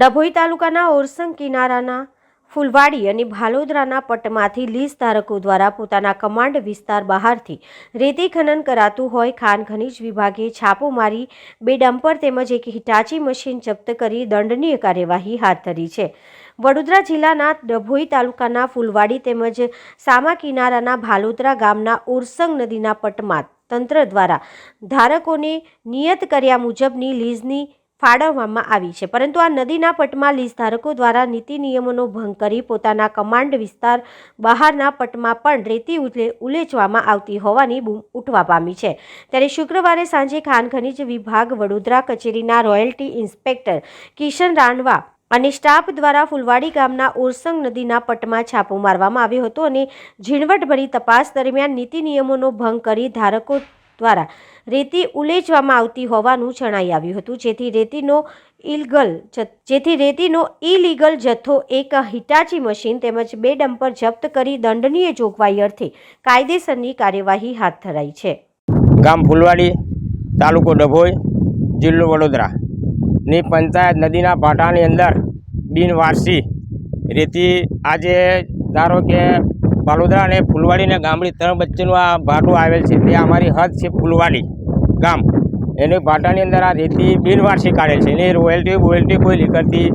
ડભોઈ તાલુકાના ઓરસંગ કિનારાના ફુલવાડી અને ભાલોદરાના પટમાંથી લીઝ ધારકો દ્વારા પોતાના કમાન્ડ વિસ્તાર બહારથી રેતી ખનન કરાતું હોય, ખાન ખનીજ વિભાગે છાપો મારી બે ડમ્પર તેમજ એક હિટાચી મશીન જપ્ત કરી દંડનીય કાર્યવાહી હાથ ધરી છે. વડોદરા જિલ્લાના ડભોઈ તાલુકાના ફુલવાડી તેમજ સામા કિનારાના ભાલોદરા ગામના ઓરસંગ નદીના પટમાં તંત્ર દ્વારા ધારકોને નિયત કર્યા મુજબની લીઝની ફાળવવામાં આવી છે. પરંતુ આ નદીના પટમાં લીઝ ધારકો દ્વારા નીતિ નિયમોનો ભંગ કરી પોતાના કમાન્ડ વિસ્તાર બહારના પટમાં પણ રેતી ઉલે- ઉલેચવામાં આવતી હોવાની બૂમ ઉઠવા પામી છે. ત્યારે શુક્રવારે સાંજે ખાન ખનીજ વિભાગ વડોદરા કચેરીના રોયલ્ટી ઇન્સ્પેક્ટર કિશન રાણવા અને સ્ટાફ દ્વારા ફુલવાડી ગામના ઓરસંગ નદીના પટમાં છાપો મારવામાં આવ્યો હતો અને ઝીણવટભરી તપાસ દરમિયાન નીતિ નિયમોનો ભંગ કરી ધારકો દ્વારા રેતી ઉલેચવામાં આવતી હોવાનું જણાઈ આવ્યું હતું. જેથી રેતીનો ઇલગલ જેથી રેતીનો ઇલીગલ જથ્થો એક હિટાચી મશીન તેમજ બે ડમ્પર જપ્ત કરી દંડનીય જોગવાઈ અર્થે કાયદેસરની કાર્યવાહી હાથ ધરાઈ છે. ગામ ફુલવાડી, તાલુકો ડભોઈ, જિલ્લો વડોદરા. ની પંચાયત નદીના પાટાની અંદર બિનવારસી રેતી આજે ધારો કે બાલોદરા અને ફૂલવાડી અને ગામડી ત્રણ વચ્ચેનું આ ભાટું આવેલ છે. તે અમારી હદ છે ફૂલવાડી ગામ. એની ભાટાની અંદર આ રેતી બિનવારસી કાઢેલ છે. એની રોયલ્ટી બોયલ્ટી કોઈ નીકળતી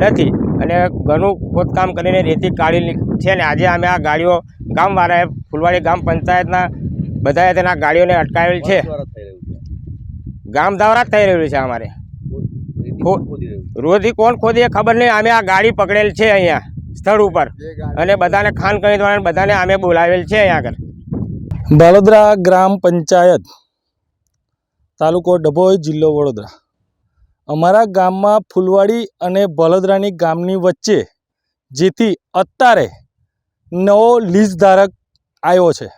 નથી. અને ઘણું ખોદકામ કરીને રેતી કાઢેલી છે ને આજે અમે આ ગાડીઓ ગામવાળાએ ફૂલવાડી ગામ પંચાયતના બધાએ તેના ગાડીઓને અટકાવેલ છે. ગામ દ્વારા થઈ રહ્યું છે અમારે. રોધી કોણ ખોદી ખબર નહીં. અમે આ ગાડી પકડેલ છે અહીંયા. સ્થળ ઉપર. અને બધાને ખાન કરી દ્વારા બધાને અમે બોલાવેલ છે અહીંયા આગળ. બાલોદરા ગ્રામ પંચાયત, તાલુકો ડભોઈ, જિલ્લો વડોદરા. અમારા ગામમાં ફૂલવાડી અને બલોદરાની ગામની વચ્ચે, જેથી અત્યારે નવો લીઝ ધારક આવ્યો છે.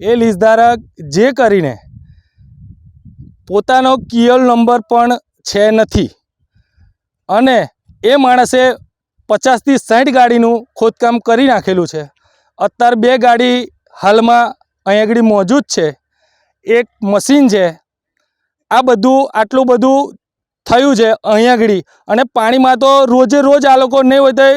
એ લીઝ ધારક જે કરીને પોતાનો કિયલ નંબર પણ છે નથી. અને એ માણસે પચાસથી સાઠ ગાડીનું ખોદકામ કરી નાખેલું છે. અત્યારે બે ગાડી હાલમાં અહીં આગળ મોજૂદ છે. એક મશીન છે. આ બધું, આટલું બધું થયું છે અહીં આગળ. અને પાણીમાં તો રોજે રોજ આ લોકો નહીં હોય તો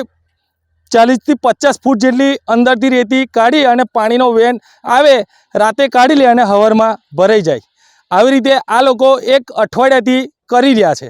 ચાલીસથી પચાસ ફૂટ જેટલી અંદરથી રેતી કાઢી અને પાણીનો વેન આવે, રાતે કાઢી લે અને હવરમાં ભરાઈ જાય. આવી રીતે આ લોકો એક અઠવાડિયાથી કરી રહ્યા છે.